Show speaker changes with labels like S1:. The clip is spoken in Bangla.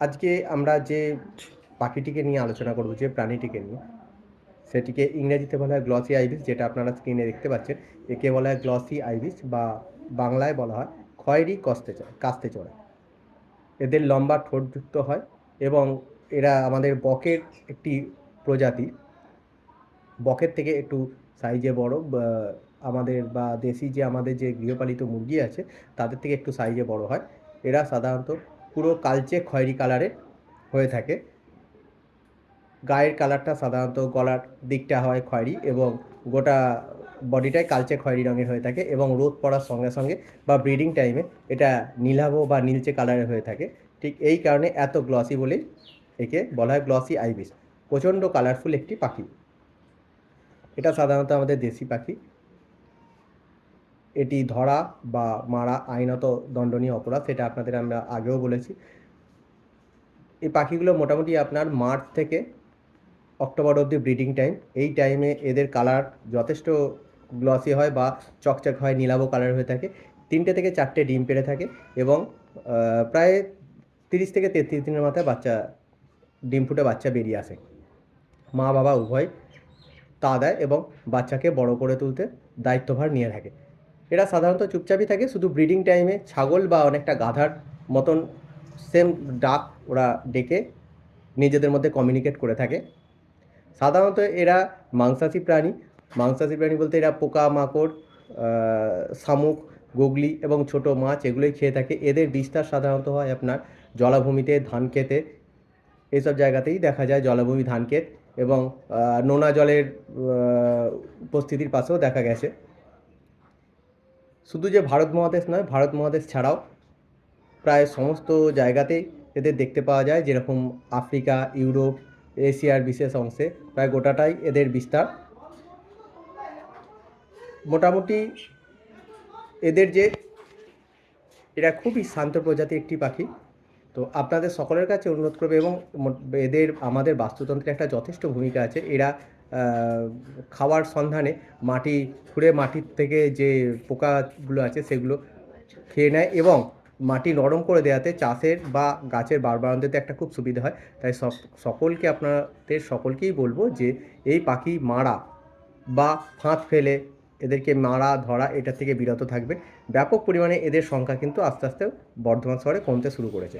S1: আজকে আমরা যে পাখিটিকে নিয়ে আলোচনা করব, যে প্রাণীটিকে নিয়ে, সেটিকে ইংরেজিতে বলা হয় গ্লসি আইবিস যেটা আপনারা স্ক্রিনে দেখতে পাচ্ছেন। একে বলা হয় গ্লসি আইবিস বা বাংলায় বলা হয় খয়েরি কস্তে কাস্তে চড়ে। এদের লম্বা ঠোঁটযুক্ত হয় এবং এরা আমাদের বকের একটি প্রজাতি। বকের থেকে একটু সাইজে বড় আমাদের বা দেশি যে আমাদের যে গৃহপালিত মুরগি আছে, তাদের থেকে একটু সাইজে বড় হয়। এরা সাধারণত পুরো কালচে খয়েরি কালারের হয়ে থাকে। গায়ের কালারটা সাধারণত গলার দিকটা হয় খয়েরি এবং গোটা বডিটাই কালচে খয়েরি রঙের হয়ে থাকে এবং রোদ পড়ার সঙ্গে সঙ্গে বা ব্রিডিং টাইমে এটা নীলাভ বা নীলচে কালারের হয়ে থাকে। ঠিক এই কারণে এত গ্লসি বলেই একে বলা হয় গ্লসি আইবিস। প্রচণ্ড কালারফুল একটি পাখি। এটা সাধারণত আমাদের দেশি পাখি। এটি ধরা বা মারা আইনত দণ্ডনীয় অপরাধ, সেটা আপনাদের আমরা আগেও বলেছি। এই পাখিগুলো মোটামুটি আপনার মার্চ থেকে অক্টোবর অবধি ব্রিডিং টাইম। এই টাইমে এদের কালার যথেষ্ট গ্লসি হয় বা চকচক হয়, নীলাভ কালার হয়ে থাকে। তিনটে থেকে চারটে ডিম পেড়ে থাকে এবং প্রায় তিরিশ থেকে তেত্রিশ দিনের মাথায় বাচ্চা, ডিম ফুটে বাচ্চা বেরিয়ে আসে। মা বাবা উভয় তা দেয় এবং বাচ্চাকে বড় করে তুলতে দায়িত্বভার নিয়ে থাকে। এরা সাধারণত চুপচাপই থাকে, শুধু ব্রিডিং টাইমে ছাগল বা অনেকটা গাধার মতন সেম ডাক ওরা ডেকে নিজেদের মধ্যে কমিউনিকেট করে থাকে। সাধারণত এরা মাংসাশী প্রাণী। মাংসাশী প্রাণী বলতে এরা পোকা, মাকড় শামুক, গুগলি এবং ছোট মাছ এগুলোই খেয়ে থাকে। এদের বিস্তার সাধারণত হয় আপনার জলাভূমিতে ধান খেতে। এইসব জায়গাতেই দেখা যায় জলাভূমি ধান ক্ষেত এবং নোনা জলের উপস্থিতির পাশেও দেখা গেছে। শুধু যে ভারত মহাদেশ নয়, ভারত মহাদেশ ছাড়াও প্রায় সমস্ত জায়গাতেই এদের দেখতে পাওয়া যায়, যেরকম আফ্রিকা, ইউরোপ, এশিয়ার বিশেষ অংশে প্রায় গোটাটাই এদের বিস্তার। মোটামুটি এদের যে, এরা খুবই শান্ত প্রজাতির একটি পাখি। তো আপনাদের সকলের কাছে অনুরোধ করবে এবং এদের, আমাদের বাস্তুতন্ত্রে একটা যথেষ্ট ভূমিকা আছে। এরা খাওয়ার সন্ধানে মাটি খুঁড়ে মাটির থেকে যে পোকাগুলো আছে সেগুলো খেয়ে নেয় এবং মাটি নরম করে দেওয়াতে চাষের বা গাছের বাড়বাড়ন্তিতে একটা খুব সুবিধা হয়। তাই সক- সকলকে আপনাদের সকলকেই বলব যে এই পাখি মারা বা ফাঁদ ফেলে এদেরকে মারা ধরা এটা থেকে বিরত থাকবে। ব্যাপক পরিমাণে এদের সংখ্যা কিন্তু আস্তে আস্তে বর্ধমান শহরে কমতে শুরু করেছে।